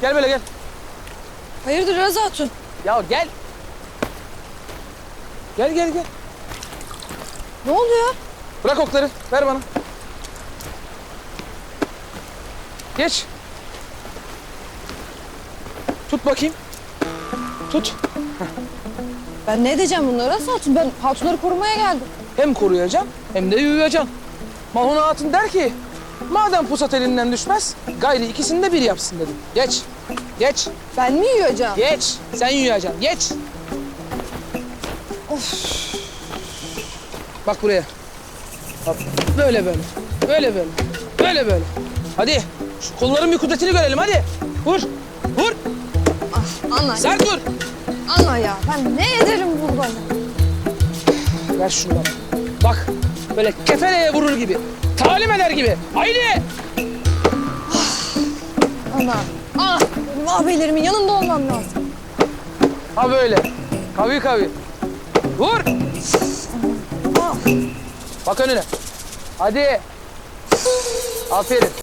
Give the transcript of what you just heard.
Gel böyle gel. Hayırdır Razı Hatun? Ya gel. Gel gel gel. Ne oluyor? Bırak okları. Ver bana. Geç. Tut bakayım. Tut. Ben ne edeceğim bunları Razı Hatun? Ben hatunları korumaya geldim. Hem koruyacaksın hem de uyuyacaksın. Mahuna Hatun der ki madem pusat elinden düşmez gayri ikisini de bir yapsın dedim. Geç. Geç. Ben mi yiyeceğim? Geç. Sen uyuyacaksın. Geç. Bak buraya. Bak. Böyle böyle. Böyle böyle. Böyle böyle. Hadi. Şu kolların bir kudretini görelim hadi. Vur. Vur. Ah, Anla. Sert vur. Anla ya. Ben ne ederim buradan? Ver şunu bana. Bak. Böyle kefeleye vurur gibi. Talim eder gibi. Haydi. Ana. Ah! Benim ağabeylerimin yanında olmam lazım. Ha böyle. Kavi kavi. Vur. Ah! Bak önüne. Hadi. Aferin.